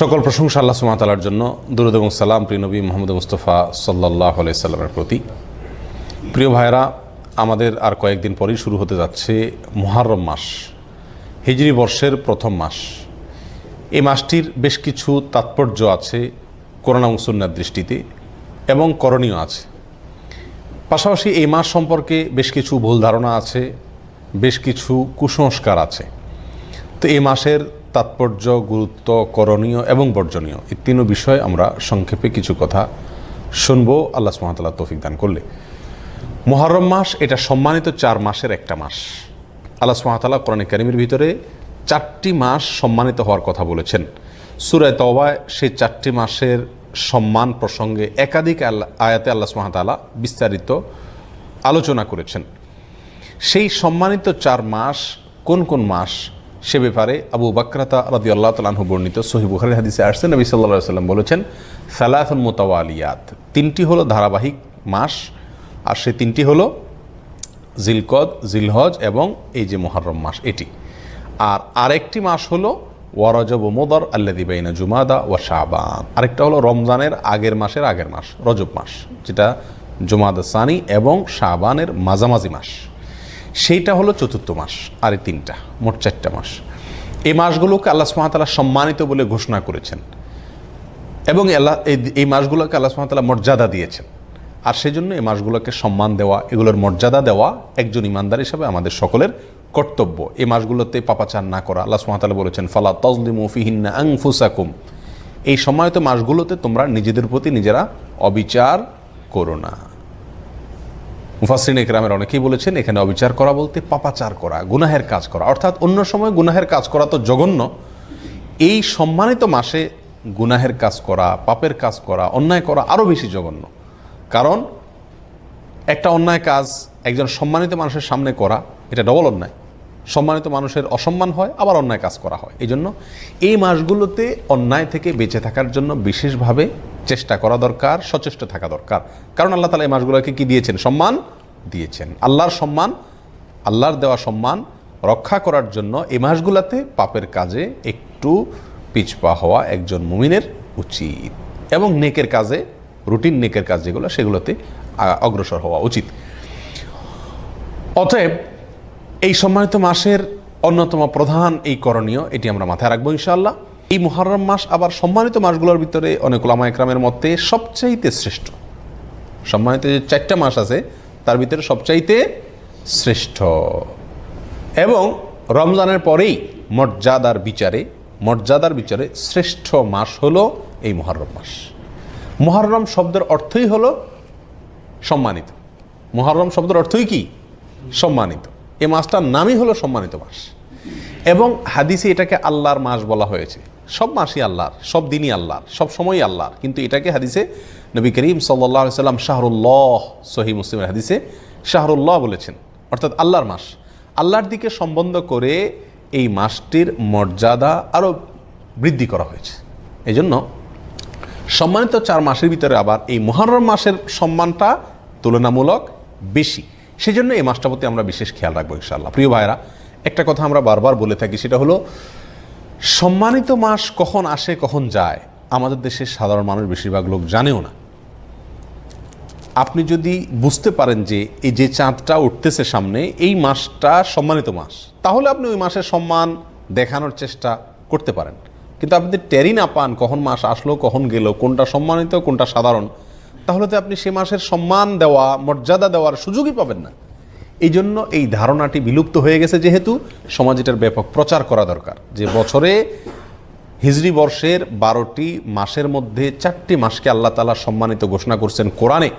সকল প্রশংসা আল্লাহ সুমাতালার জন্য। দুরুদ এবং সালাম প্রিয় নবী মোহাম্মদ মুস্তফা সাল্লাহ সাল্লামের প্রতি। প্রিয় ভাইরা আমাদের আর কয়েকদিন পরেই শুরু হতে যাচ্ছে মুহাররম মাস, হিজরি বর্ষের প্রথম মাস। এই মাসটির বেশ কিছু তাৎপর্য আছে করোনা মুসন্নার দৃষ্টিতে এবং করণীয় আছে। পাশাপাশি এই মাস সম্পর্কে বেশ কিছু ভুল ধারণা আছে, বেশ কিছু কুসংস্কার আছে। তো এই মাসের তাৎপর্য, গুরুত্ব, করণীয় এবং বর্জনীয়। এই তিন বিষয়ে আমরা সংক্ষেপে কিছু কথা শুনব। আল্লাহ সুহামতাল্লাহ তৌফিক দান করলে। মহরম মাস, এটা সম্মানিত চার মাসের একটা মাস। আল্লাহ সুহামতাল্লাহ কোরআন কারিমের ভিতরে চারটি মাস সম্মানিত হওয়ার কথা বলেছেন। সুরায় তওবায় সেই চারটি মাসের সম্মান প্রসঙ্গে একাধিক আয়াতে আল্লাহ সুহামতাল্লাহ বিস্তারিত আলোচনা করেছেন। সেই সম্মানিত চার মাস কোন কোন মাস? সে ব্যাপারে আবু বাকরাতা রাদি আল্লাহ তালাহু বর্ণিত সহি বুখারের হাদিসে আসছেন নবী সাল্লাহ সাল্লাম বলেছেন সালাহুল মোতাওয়ালিয়াত তিনটি হলো ধারাবাহিক মাস, আর সে তিনটি হলো জিলকদ, জিলহজ এবং এই যে মোহরম মাস, এটি। আর আরেকটি মাস হলো ওয়ারজব মোদর আল্লাদি বাইনা জুমাদা ও শাহবান আরেকটা হলো রমজানের আগের মাসের আগের মাস, রজব মাস, যেটা জুমাদা সানি এবং শাহবানের মাঝামাঝি মাস। সেইটা হলো চতুর্থ মাস আর এই তিনটা, মোট চারটা মাস। এই মাসগুলোকে আল্লাহ সুমাতালা সম্মানিত বলে ঘোষণা করেছেন। এবং আল্লাহ এই মাসগুলোকে আল্লাহ সুমাতালা মর্যাদা দিয়েছেন। আর সেই জন্য এই মাসগুলোকে সম্মান দেওয়া, এগুলোর মর্যাদা দেওয়া একজন ইমানদার হিসাবে আমাদের সকলের কর্তব্য। এই মাসগুলোতে পাপাচার না করা। আল্লাহ সুমাতালা বলেছেন, ফালা তজলিমু ফিহিন্না আংফুসাকুম এই সময়ত মাসগুলোতে তোমরা নিজেদের প্রতি নিজেরা অবিচার করো না। মুফাসরিন একরামের অনেকেই বলেছেন, এখানে অবিচার করা বলতে পাপাচার করা, গুনাহের কাজ করা। অর্থাৎ অন্য সময় গুনাহের কাজ করা তো জঘন্য। এই সম্মানিত মাসে গুনাহের কাজ করা, পাপের কাজ করা, অন্যায় করা আরও বেশি জঘন্য। কারণ একটা অন্যায় কাজ একজন সম্মানিত মানুষের সামনে করা, এটা ডবল অন্যায়। সম্মানিত মানুষের অসম্মান হয়, আবার অন্যায় কাজ করা হয়। এই জন্য এই মাসগুলোতে অন্যায় থেকে বেঁচে থাকার জন্য বিশেষভাবে চেষ্টা করা দরকার, সচেষ্ট থাকা দরকার। কারণ আল্লাহ তালা এই মাসগুলোকে কি দিয়েছেন? সম্মান দিয়েছেন। আল্লাহর সম্মান, আল্লাহর দেওয়া সম্মান রক্ষা করার জন্য এই মাসগুলোতে পাপের কাজে একটু পিছপা হওয়া একজন মুমিনের উচিত। এবং নেকের কাজে, রুটিন নেকের কাজ যেগুলো, সেগুলোতে অগ্রসর হওয়া উচিত। অতএব এই সম্মানিত মাসের অন্যতম প্রধান এই করণীয়, এটি আমরা মাথায় রাখব ইনশাআল্লাহ। এই মুহররম মাস আবার সম্মানিত মাসগুলোর ভিতরে অনেক ওলামা একরামের মধ্যে সবচাইতে শ্রেষ্ঠ। সম্মানিত যে চারটা মাস আছে, তার ভিতরে সবচাইতে শ্রেষ্ঠ। এবং রমজানের পরেই মর্যাদার বিচারে মর্যাদার বিচারে শ্রেষ্ঠ মাস হলো এই মহরম মাস। মহরম শব্দের অর্থই হলো সম্মানিত। মহরম শব্দের অর্থই কি? সম্মানিত। এই মাসটার নামই হলো সম্মানিত মাস। এবং হাদিসে এটাকে আল্লাহর মাস বলা হয়েছে। সব মাসই আল্লাহর, সব দিনই আল্লাহর, সব সময়ই আল্লাহর। কিন্তু এটাকে হাদিসে নবী করিম সাল্লাহ সাল্লাম শাহরুল্লাহ সহি মুসলিমের হাদিসে শাহরুল্লাহ বলেছেন। অর্থাৎ আল্লাহর মাস। আল্লাহর দিকে সম্বন্ধ করে এই মাসটির মর্যাদা আরও বৃদ্ধি করা হয়েছে। এই জন্য সম্মানিত চার মাসের ভিতরে আবার এই মহরম মাসের সম্মানটা তুলনামূলক বেশি। সেজন্য এই মাসটার প্রতি আমরা বিশেষ খেয়াল রাখব ইনশাআল্লাহ। প্রিয় ভাইরা একটা কথা আমরা বারবার বলে থাকি, সেটা হলো, সম্মানিত মাস কখন আসে, কখন যায়, আমাদের দেশের সাধারণ মানুষ বেশিরভাগ লোক জানেও না। আপনি যদি বুঝতে পারেন যে এই যে চাঁদটা উঠতেছে সামনে, এই মাসটা সম্মানিত মাস, তাহলে আপনি ওই মাসের সম্মান দেখানোর চেষ্টা করতে পারেন। কিন্তু আপনি টেরি না পান কখন মাস আসলো, কখন গেল, কোনটা সম্মানিত, কোনটা সাধারণ, তাহলে তো আপনি সে মাসের সম্মান দেওয়া, মর্যাদা দেওয়ার সুযোগই পাবেন না। এই জন্য এই ধারণাটি বিলুপ্ত হয়ে গেছে যেহেতু সমাজ এটার ব্যাপক প্রচার করা দরকার। যে বছরে হিজরি বর্ষের বারোটি মাসের মধ্যে চারটি মাসকে আল্লাহ তালা সম্মানিত ঘোষণা করছেন কোরআনে।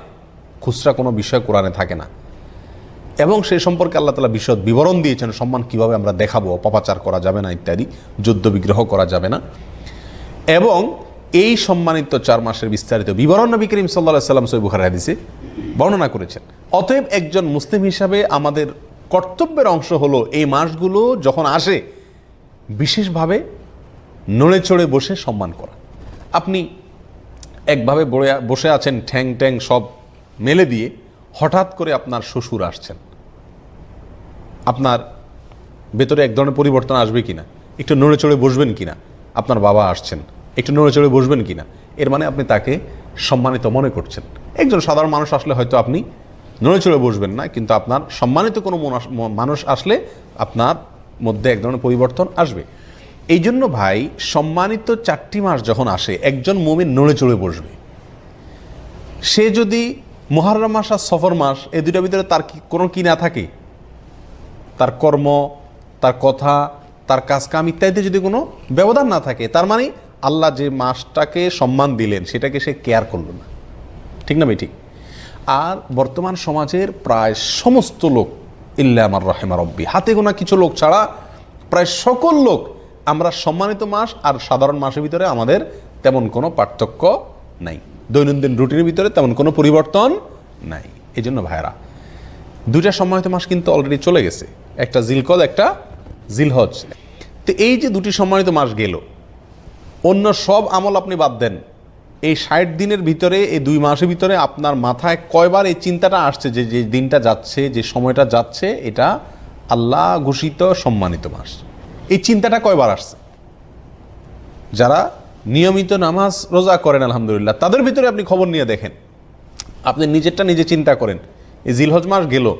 খুচরা কোনো বিষয় কোরআনে থাকে না। এবং সে সম্পর্কে আল্লাহ তালা বিশদ বিবরণ দিয়েছেন, সম্মান কীভাবে আমরা দেখাবো, অপপ্রচার করা যাবে না ইত্যাদি, যুদ্ধ বিগ্রহ করা যাবে না। এবং এই সম্মানিত চার মাসের বিস্তারিত বিবরণ নবী করিম সাল্লাহ সাল্লাম সৈ বুখার হাদিসে বর্ণনা করেছেন। অতএব একজন মুসলিম হিসাবে আমাদের কর্তব্যের অংশ হলো এই মাসগুলো যখন আসে, বিশেষভাবে নড়ে চড়ে বসে সম্মান করা। আপনি একভাবে বসে আছেন, ঠ্যাং ট্যাং সব মেলে দিয়ে হঠাৎ করে আপনার শ্বশুর আসছেন। আপনার ভেতরে এক ধরনের পরিবর্তন আসবে কিনা? একটু নড়ে চড়ে বসবেন কিনা? আপনার বাবা আসছেন। একটু নড়ে চড়ে বসবেন কিনা? এর মানে আপনি তাকে সম্মানিত মনে করছেন। একজন সাধারণ মানুষ আসলে হয়তো আপনি নড়ে চড়ে বসবেন না, কিন্তু আপনার সম্মানিত কোনো মানুষ আসলে আপনার মধ্যে এক ধরনের পরিবর্তন আসবে। এই জন্য ভাই, সম্মানিত চারটি মাস যখন আসে, একজন মুমিন নড়ে চড়ে বসবে। সে যদি মহারম মাস আর সফর মাস এই দুটার ভিতরে তার কি, কোনো কি না থাকে? তার কর্ম, তার কথা, তার কাজকাম ইত্যাদিতে যদি কোনো ব্যবধান না থাকে, তার মানে আল্লাহ যে মাসটাকে সম্মান দিলেন, সেটাকে সে কেয়ার করল না। ঠিক না ঠিক। আর বর্তমান সমাজের প্রায় সমস্ত লোক, ইল্লা আমার রহেমা রব্বি হাতে গোনা কিছু লোক ছাড়া প্রায় সকল লোক, আমরা সম্মানিত মাস আর সাধারণ মাসের ভিতরে আমাদের তেমন কোনো পার্থক্য নাই। দৈনন্দিন রুটিনের ভিতরে তেমন কোনো পরিবর্তন নাই। এই জন্য ভাইরা দুইটা সম্মানিত মাস কিন্তু অলরেডি চলে গেছে। একটা জিলকদ, একটা জিলহজ। তো এই যে দুটি সম্মানিত মাস গেল অন্য সব আমল আপনি বাদ দেন। এই ষাট দিনের ভিতরে, এই দুই মাসের ভিতরে আপনার মাথায় কয়বার এই চিন্তাটা আসছে যে যে দিনটা যাচ্ছে, যে সময়টা যাচ্ছে, এটা আল্লাহ ঘোষিত, সম্মানিত মাস। এই চিন্তাটা কয়বার আসছে? যারা নিয়মিত নামাজ রোজা করেন, আলহামদুলিল্লাহ, তাদের ভিতরে আপনি খবর নিয়ে দেখেন। আপনি নিজেরটা নিজে চিন্তা করেন। এই জিলহজ মাস গেল।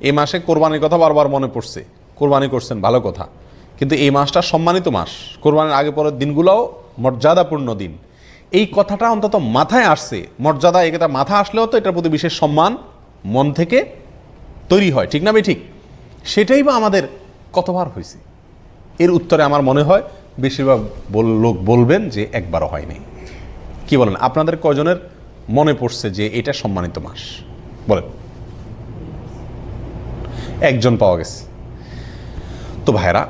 এই মাসে কোরবানির কথা বারবার মনে পড়ছে। কোরবানি করছেন, ভালো কথা। কিন্তু এই মাসটা সম্মানিত মাস। কোরবানির আগে পরের দিনগুলোও মর্যাদাপূর্ণ দিন। এই কথাটা অন্তত মাথায় আসছে। মর্যাদা এটা মাথা আসলেও তো এটার প্রতি বিশেষ সম্মান মন থেকে তৈরি হয়। ঠিক না ঠিক? সেটাই বা আমাদের কতবার হয়েছে? এর উত্তরে আমার মনে হয় বেশিরভাগ লোক বলবেন যে একবারও হয়নি। কি বলেন? আপনাদের কয়জনের মনে পড়ছে যে এটা সম্মানিত মাস? বলেন। একজন পাওয়া গেছে। তো ভাইরা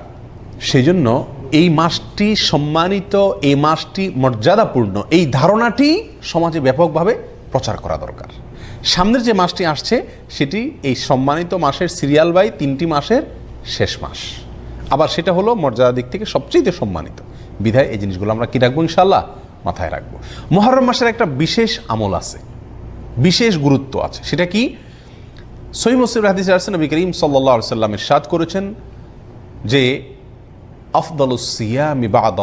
সেই জন্য এই মাসটি সম্মানিত, এই মাসটি মর্যাদাপূর্ণ, এই ধারণাটি সমাজে ব্যাপকভাবে প্রচার করা দরকার। সামনের যে মাসটি আসছে, সেটি এই সম্মানিত মাসের সিরিয়াল বাই তিনটি মাসের শেষ মাস। আবার সেটা হলো মর্যাদার দিক থেকে সবচেয়ে সম্মানিত। বিধায় এই জিনিসগুলো আমরা কী রাখব ইনশাল্লাহ মাথায় রাখব। মহরম মাসের একটা বিশেষ আমল আছে, বিশেষ গুরুত্ব আছে। সেটা কি? সহি মুসলিম হাদিস আসছে, নবী করিম সাল্লাহ সাল্লামের সাদ করেছেন যে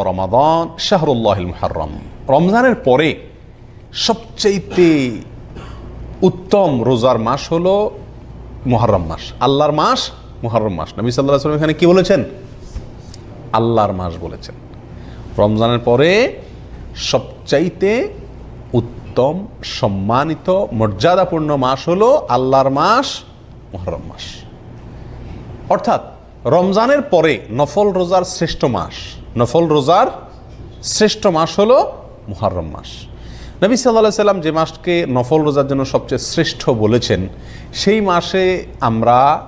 রমাদান শাহরুল্লাহিল মুহাররম। রমজানের পরে সবচাইতে উত্তম রোজার মাস হলো মুহররম মাস। আল্লাহর মাস, মুহররম মাস। নবী সাল্লাহ সাল্লাম এখানে কি বলেছেন? আল্লাহর মাস বলেছেন। রমজানের পরে সবচাইতে উত্তম, সম্মানিত, মর্যাদাপূর্ণ মাস হলো আল্লাহর মাস, মুহররম মাস। অর্থাৎ রমজানের পরে নফল রোজার শ্রেষ্ঠ মাস। নফল রোজার শ্রেষ্ঠ মাস হলো মুহররম মাস। নবী সাল্লাহ সাল্লাম যে মাসকে নফল রোজার জন্য সবচেয়ে শ্রেষ্ঠ বলেছেন, সেই মাসে আমরা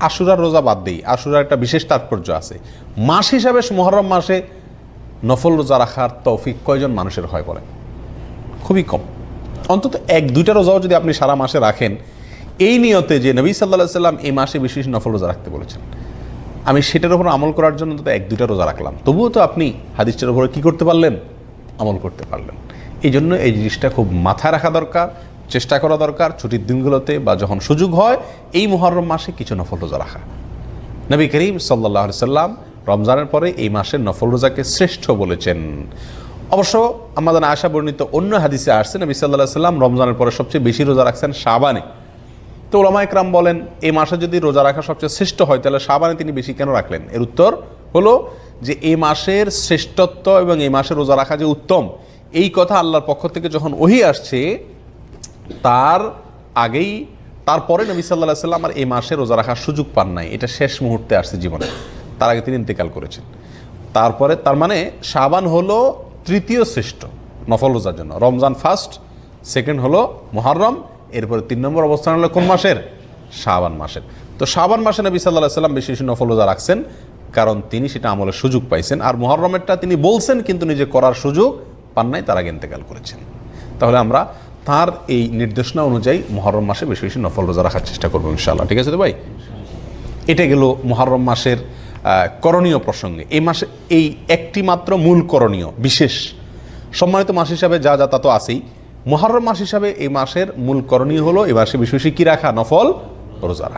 আশুরার রোজা বাদ দিই। আশুরার একটা বিশেষ তাৎপর্য আছে। মাস হিসাবে মহরম মাসে নফল রোজা রাখার তৌফিক কয়জন মানুষের হয় বলেন? খুবই কম। অন্তত এক, দুইটা রোজাও যদি আপনি সারা মাসে রাখেন, এই নিয়তে যে নবী সাল্লাহ সাল্লাম এই মাসে বিশেষ নফল রোজা রাখতে বলেছেন। আমি সেটার উপর আমল করার জন্য তো এক দুটা রোজা রাখলাম। তবুও তো আপনি হাদিসটার উপরে কী করতে পারলেন? আমল করতে পারলেন। এই জন্য এই জিনিসটা খুব মাথায় রাখা দরকার, চেষ্টা করা দরকার, ছুটির দিনগুলোতে বা যখন সুযোগ হয়, এই মহরম মাসে কিছু নফল রোজা রাখা। নবী করিম সাল্লাহ সাল্লাম রমজানের পরে এই মাসের নফল রোজাকে শ্রেষ্ঠ বলেছেন। অবশ্য আমাদের আশা বর্ণিত অন্য হাদিসে আসছেন নবী সাল্লাহ সাল্লাম রমজানের পরে সবচেয়ে বেশি রোজা রাখছেন শাবানে। তো ওলামা একরাম বলেন এই মাসে যদি রোজা রাখা সবচেয়ে শ্রেষ্ঠ হয়, তাহলে শাবানে তিনি বেশি কেন রাখলেন? এর উত্তর হলো যে এই মাসের শ্রেষ্ঠত্ব এবং এই মাসে রোজা রাখা যে উত্তম, এই কথা আল্লাহর পক্ষ থেকে যখন ওহি আসছে, তার আগেই, তারপরে নবী সাল্লাহ সাল্লাম আর এই মাসে রোজা রাখার সুযোগ পান নাই। এটা শেষ মুহূর্তে আসছে জীবনে। তার আগে তিনি ইন্তেকাল করেছেন। তারপরে, তার মানে শাবান হলো তৃতীয় শ্রেষ্ঠ নফল রোজার জন্য। রমজান ফার্স্ট সেকেন্ড হলো মহরম এরপরে তিন নম্বর অবস্থান হলো কোন মাসের? শাবান মাসের। তো শাবান মাসে নবী সাল্লাহ সাল্লাম বেশি বেশি নফল রোজা রাখছেন, কারণ তিনি সেটা আমলের সুযোগ পাইছেন। আর মহরমেরটা তিনি বলছেন, কিন্তু নিজে করার সুযোগ পান নাই, তারা আগে ইন্তেকাল করেছেন। তাহলে আমরা তার এই নির্দেশনা অনুযায়ী মহরম মাসে বেশি বেশি নফল রোজা রাখার চেষ্টা করব ইনশাআল্লাহ। ঠিক আছে তো ভাই? এটা গেল মহরম মাসের করণীয় প্রসঙ্গে। এই মাসে, এই একটি মাত্র মূল করণীয়, বিশেষ। সম্মানিত মাস হিসাবে যা যা তা তো আছেই। মহরম মাস হিসাবে এই মাসের মূল করণীয় হলো, এই মাসে বিশেষ কি রাখা? নফল, রোজা রাখা।